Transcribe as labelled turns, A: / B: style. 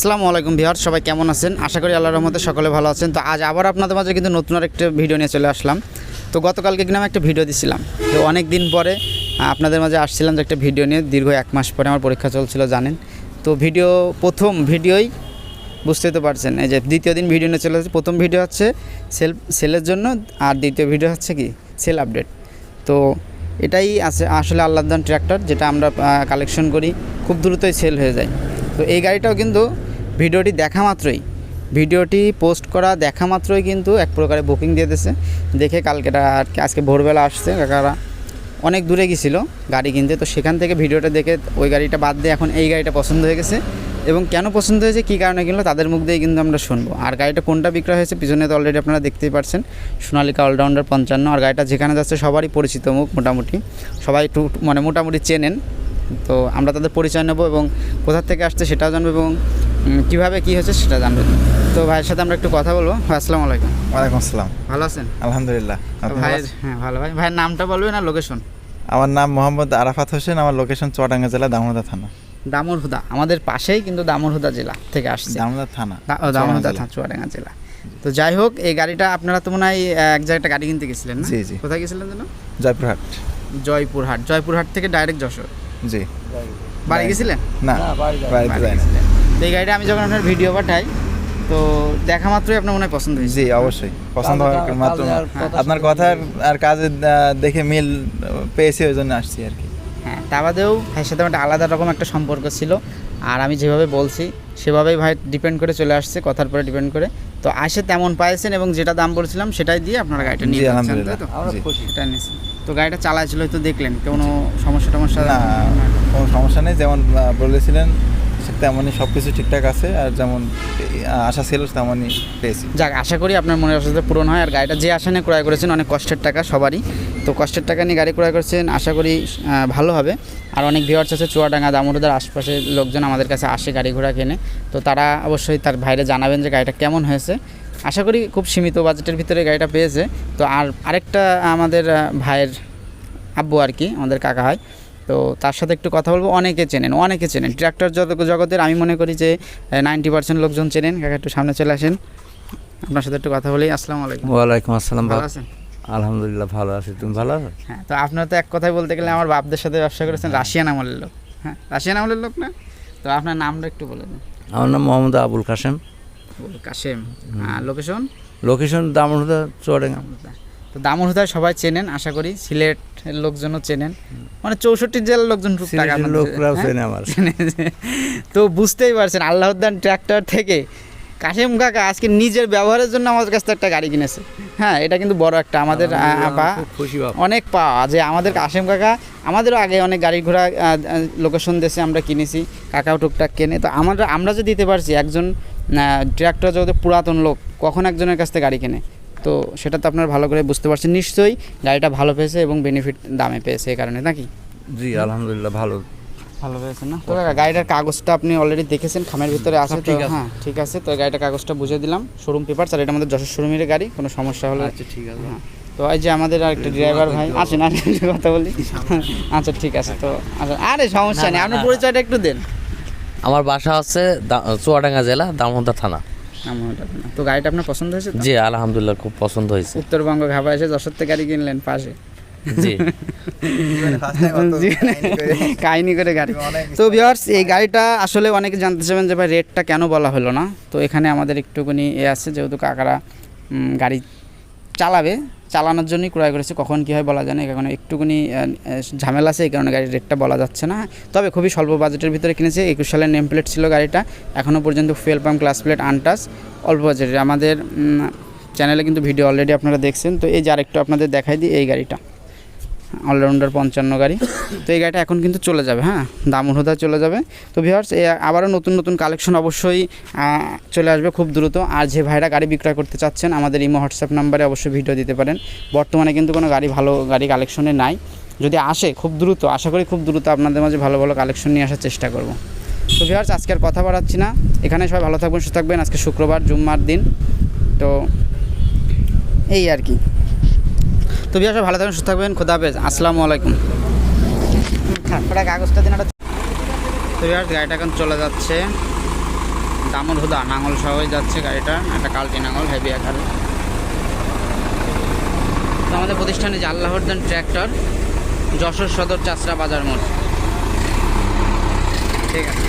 A: আসসালামু আলাইকুম বিহার সবাই কেমন আছেন? আশা করি আল্লাহর রহমতে সকলে ভালো আছেন। তো আজ আবার আপনাদের মাঝে কিন্তু নতুন আর একটা ভিডিও নিয়ে চলে আসলাম। তো গতকালকে কিন্তু আমি একটা ভিডিও দিছিলাম। তো অনেক দিন পরে আপনাদের মাঝে আসছিলাম যে একটা ভিডিও নিয়ে, দীর্ঘ এক মাস পরে আমার পরীক্ষা চলছিল, জানেন। তো ভিডিও, প্রথম ভিডিওই বুঝতেই তো পারছেন, এই যে দ্বিতীয় দিন ভিডিও নিয়ে চলে আসছে। প্রথম ভিডিও হচ্ছে সেল, সেলের জন্য, আর দ্বিতীয় ভিডিও হচ্ছে কি? Sale update. তো এটাই আছে, আসলে আল্লাহদান ট্র্যাক্টর, যেটা আমরা কালেকশন করি, খুব দ্রুতই সেল হয়ে যায়। তো এই গাড়িটাও কিন্তু ভিডিওটি দেখা মাত্রই। ভিডিওটি পোস্ট করা দেখা মাত্রই কিন্তু এক প্রকারে বুকিং দিয়ে দিয়েছে। দেখে কালকেটা আজকে ভোরবেলা আসছে, কাকারা অনেক দূরে গেছিল গাড়ি কিনতে। তো সেখান থেকে ভিডিওটা দেখে ওই গাড়িটা বাদ দিয়ে এখন এই গাড়িটা পছন্দ হয়ে গেছে। এবং কেন পছন্দ হয়েছে, কী কারণে কিনলো, তাদের মুখ দিয়ে কিন্তু আমরা শুনব। আর গাড়িটা কোনটা বিক্রয় হয়েছে, পিছনে তো অলরেডি আপনারা দেখতেই পারছেন। সোনালিকা অলরাউন্ডার পঞ্চান্ন। আর গাড়িটা যেখানে যাচ্ছে, সবারই পরিচিত মুখ মোটামুটি। সবাই একটু মানে মোটামুটি চেনেন। তো আমরা তাদের পরিচয় নেব এবং কোথা থেকে আসছে সেটাও জানব এবং কীভাবে কী হচ্ছে সেটা জানব। তো ভাইয়ের সাথে আমরা একটু কথা বলব। আসসালামু আলাইকুম।
B: ওয়ালাইকুম আসসালাম।
A: ভালো আছেন?
B: আলহামদুলিল্লাহ।
A: ভাইয়ের হ্যাঁ ভালো। ভাই ভাইয়ের নামটা বলবেন আর লোকেশন
B: আমার নাম মোহাম্মদ আরাফাত হোসেন আমার লোকেশন চুয়াডাঙ্গা জেলা দামোদা থানা।
A: দামুর হুদা আমাদের পাশেই কিন্তু দামুর হুদা জেলা থেকে আসছে।
B: দামোদা থানা
A: দা- ও, দামুর হুদা
B: চুয়াডাঙ্গা জেলা।
A: তো যাই হোক এই গাড়িটা আপনারা তো মনে হয় এক জায়গায় একটা গাড়ি কিনতে গেছিলেন না?
B: জি, জি।
A: কোথায় গেছিলেন যেন?
B: জয়পুরহাট।
A: জয়পুরহাট। জয়পুরহাট থেকে ডাইরেক্ট যশোর।
B: জি।
A: বাড়ি গেছিলেন
B: না বাড়িতে
A: বাড়ি
B: যাই না
A: তো এই গাড়িটা আমি যখন আপনার ভিডিও পাঠাই তো দেখা মাত্রই আপনার মনে হয় পছন্দ হয়েছে।
B: জি অবশ্যই। পছন্দ হওয়ার মাত্র আপনার কথার আর কাজের দেখে মিল পেয়েছি ওই জন্য আসছি আর কি।
A: হ্যাঁ তা বাদেও ভাইয়ের সাথে আমার একটা আলাদা রকম একটা সম্পর্ক ছিল। আর আমি যেভাবে বলছি সেভাবেই ভাই ডিপেন্ড করে চলে আসছে কথার পরে ডিপেন্ড করে। তো আসে তেমন পাইছেন এবং যেটা দাম বলেছিলাম সেটাই দিয়ে আপনারা গাড়িটা নিয়ে যাচ্ছেন তাই তো? এটা নিয়েছেন। তো গাড়িটা চালাইছিল হয়তো দেখলেন কোনো সমস্যা টমস্যা
B: না কোনো সমস্যা নেই যেমন বলেছিলেন তেমনই সব কিছু ঠিকঠাক আছে, আর যেমন আশা ছিল তেমনই পেয়েছি।
A: যাক, আশা করি আপনার মনের আশাতে পূরণ হয়, আর গাড়িটা যে আশা নিয়ে ক্রয় করেছেন, অনেক কষ্টের টাকা সবারই। তো কষ্টের টাকা নিয়ে গাড়ি ক্রয় করেছেন, আশা করি ভালো হবে। আর অনেক ভিওয়ার্স আছে চুয়াডাঙ্গা দামোদর আশপাশের লোকজন আমাদের কাছে আসে গাড়ি ঘোড়া কেনে। তো তারা অবশ্যই তার ভাইরে জানাবেন যে গাড়িটা কেমন হয়েছে। আশা করি খুব সীমিত বাজেটের ভিতরে গাড়িটা পেয়েছে। তো আর আরেকটা আমাদের ভাইয়ের আব্বু আর কি, আমাদের কাকা হয় তো তার সাথে একটু কথা বলব। অনেকে চেনেন অনেকে চেনেন। ট্র্যাক্টর জগতের আমি মনে করি যে নাইনটি পার্সেন্ট লোকজন চেনেন। কাকা একটু সামনে চলে আসেন। আপনার সাথে একটু কথা বলি। আসসালামু আলাইকুম।
C: ওয়ালাইকুম আসসালাম
A: ভালো আছেন?
C: আলহামদুলিল্লাহ ভালো আছি। তুমি ভালো আছো?
A: হ্যাঁ তো আপনার তো এক কথায় বলতে গেলে আমার বাপদের সাথে ব্যবসা করেছেন রাশিয়ান আমলের লোক। হ্যাঁ রাশিয়ান আমলের লোক না? তো আপনার নামটা একটু বলে দিন।
C: আমার নাম মোহাম্মদ আবুল কাসেম
A: কাশেম। আর লোকেশন
C: লোকেশন দামনহুদা চুয়াডাঙ্গা।
A: তো দামোহদায় সবাই চেনেন আশা করি। সিলেটের লোকজনও চেনেন। মানে চৌষট্টি জেলার লোকজন
C: লোকরাও
A: হ্যাঁ?
C: চেনে আমার।
A: তো বুঝতেই পারছেন আল্লাহদান ট্র্যাক্টর থেকে কাশেম কাকা আজকে নিজের ব্যবহারের জন্য আমাদের কাছ থেকে একটা গাড়ি কিনেছে। হ্যাঁ এটা কিন্তু বড় একটা আমাদের অনেক পাওয়া। যে আমাদের কাশেম কাকা আমাদেরও আগে অনেক গাড়ি ঘোড়া লোকেশন দেশে আমরা কিনেছি কাকাও টুকটাক কেনে। তো আমরা আমরা যে দিতে পারছি একজন ট্র্যাক্টর যত পুরাতন লোক কখন একজনের কাছ থেকে গাড়ি কেনে? তো সেটা তো আপনারা ভালো করে বুঝতে পারছেন। নিশ্চয়ই গাড়িটা ভালো পেয়েছে এবং বেনিফিট দামে পেয়েছে এই কারণে নাকি?
C: জি আলহামদুলিল্লাহ ভালো।
A: ভালো পেয়েছেন না? তো গাড়িটার কাগজটা আপনি অলরেডি দেখেছেন খামের ভিতরে আছে তো
C: ঠিক আছে।
A: হ্যাঁ ঠিক আছে। তো গাড়িটার কাগজটা বুঝে দিলাম। শোরুম পেপার আর এটা আমাদের যশোর শোরুমের গাড়ি কোনো সমস্যা হলে
C: আচ্ছা ঠিক আছে।
A: হ্যাঁ। তো এই যে আমাদের আরেকটা ড্রাইভার ভাই আসেন আর একটু কথা বলি। আচ্ছা ঠিক আছে তো আচ্ছা আরে সমস্যা নেই আপনার পরিচয়টা একটু দেন।
D: আমার বাসা হচ্ছে দা- চুয়াডাঙ্গা জেলা দামোদা থানা।
A: তো গাড়িটা আপনার পছন্দ হয়েছে?
D: জি আলহামদুলিল্লাহ খুব পছন্দ হয়েছে।
A: উত্তরবঙ্গ ঘাবা এসে যশোর থেকে গাড়ি কিনলেন পাশে।
D: জি।
A: কাহিনি করে গাড়ি। তো ভিওর্স এই গাড়িটা আসলে অনেকে জানতে চাবেন যে ভাই রেটটা কেন বলা হলো না? তো এখানে আমাদের একটুখানি এ আছে যেহেতু কাকারা গাড়ি চালাবে চালানোর জন্যই ক্রয় করেছে, কখন কী হয় বলা যায় না এখন একটুকুনি ঝামেলা আছে, এই কারণে গাড়ির রেটটা বলা যাচ্ছে না। তবে খুবই স্বল্প বাজেটের ভিতরে কিনেছে, একুশ সালের নেম প্লেট ছিল গাড়িটা এখনও পর্যন্ত fuel pump glass plate untouched, অল্প বাজেটের। আমাদের চ্যানেলে কিন্তু ভিডিও অলরেডি আপনারা দেখছেন, তো এই যে আরেকটু আপনাদের দেখাই দিই এই গাড়িটা। অলরাউন্ডার পঞ্চান্ন গাড়ি। তো এই গাড়িটা এখন কিন্তু চলে যাবে হ্যাঁ? দামুরহুদা চলে যাবে। তো ভিউয়ার্স আবারও নতুন নতুন কালেকশন অবশ্যই চলে আসবে খুব দ্রুত। আর যে ভাইরা গাড়ি বিক্রয় করতে চাচ্ছেন, আমাদের ইমো হোয়াটসঅ্যাপ নাম্বারে অবশ্যই ভিডিও দিতে পারেন। বর্তমানে কিন্তু কোনো গাড়ি ভালো গাড়ি কালেকশনে নাই। যদি আসে, খুব দ্রুত, আশা করি খুব দ্রুত আপনাদের মাঝে ভালো ভালো কালেকশন নিয়ে আসার চেষ্টা করব। তো ভিউয়ার্স আজকে আর কথা বাড়াচ্ছি না। এখানে সবাই ভালো থাকবেন, সুস্থ থাকবেন। আজকে শুক্রবার, জুম্মার দিন। তো এই আর কি। তো বিয়া সব ভালো থাকবেন সুস্থ থাকবেন খোদা হাফেজ। আসসালামু আলাইকুম। কাগজটা দিন তো বিয়ার গাড়িটা এখন চলে যাচ্ছে। দামর হুদা নাঙল সহই যাচ্ছে গাড়িটা একটা কালটি নাঙল হেভি আকারে। তো আমাদের প্রতিষ্ঠানে যে আল্লাহরদান ট্র্যাক্টর যশোর সদর চাষরা বাজার মোড়। ঠিক আছে।